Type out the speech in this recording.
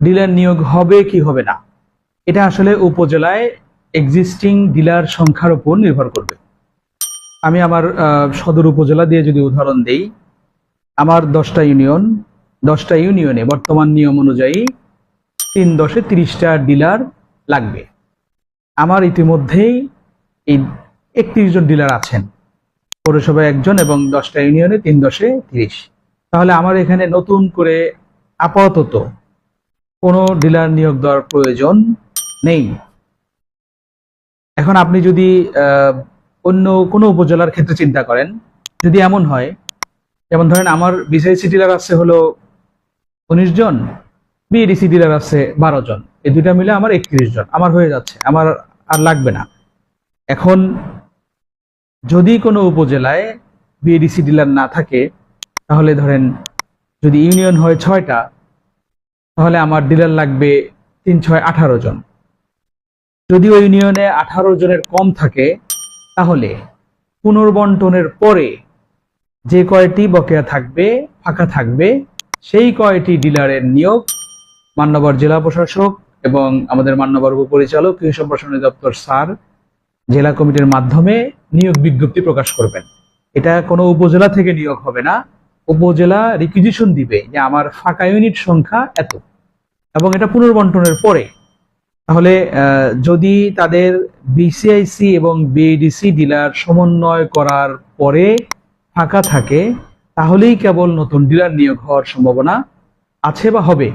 Dealer নিয়োগ হবে কি হবে না? এটা আসলে উপজেলায় এক্সিস্টিং ডিলার সংখ্যার উপর নির্ভর করবে। আমি আমার সদর উপজেলা দিয়ে যদি উদাহরণ দেই, আমার দশটা ইউনিয়ন, দশটা ইউনিয়নে বর্তমান নিয়ম অনুযায়ী তিন দশে তিরিশটা ডিলার লাগবে। আমার ইতিমধ্যেই এই একত্রিশ জন ডিলার আছেন। পৌরসভায় একজন এবং দশটা ইউনিয়নে তিন দশে তিরিশ। তাহলে আমার এখানে নতুন করে আপাতত কোনো ডিলার নিয়োগ দেওয়ার প্রয়োজন নেই। এখন আপনি যদি অন্য কোনো উপজেলার ক্ষেত্রে চিন্তা করেন, যদি এমন হয়, যেমন ধরেন আমার বিসিআইসি ডিলার আছে হলো উনিশ জন বিএডিসি ডিলার আছে বারো জন, এই দুইটা মিলে আমার একত্রিশ জন, আমার হয়ে যাচ্ছে, আমার আর লাগবে না। এখন যদি কোনো উপজেলায় বিএডিসি ডিলার না থাকে, তাহলে ধরেন যদি ইউনিয়ন হয় ছয়টা তাহলে আমার ডিলার লাগবে তিন ছয় আঠারো জন। যদি ওই ইউনিয়নে আঠারো জনের কম থাকে, তাহলে পুনর্বন্টনের পরে যে কয়টি বকেয়া থাকবে, ফাঁকা থাকবে, সেই কয়টি ডিলারের নিয়োগ মান্যবর জেলা প্রশাসক এবং আমাদের মান্যবর উপপরিচালক, কৃষি সম্প্রসারণ দপ্তর স্যার, জেলা কমিটির মাধ্যমে নিয়োগ বিজ্ঞপ্তি প্রকাশ করবেন। এটা কোনো উপজেলা থেকে নিয়োগ হবে না। উপজেলা রিকুইজিশন দিবে যে আমার ফাঁকা ইউনিট সংখ্যা এত। এবং এটা পুনর্বন্টনের পরে। তাহলে যদি তাদের বিসিআইসি এবং বিএডিসি ডিলার সমন্বয় করার পরে ফাঁকা থাকে, তাহলেই কেবল নতুন ডিলার নিয়োগ হওয়ার সম্ভাবনা আছে বা হবে।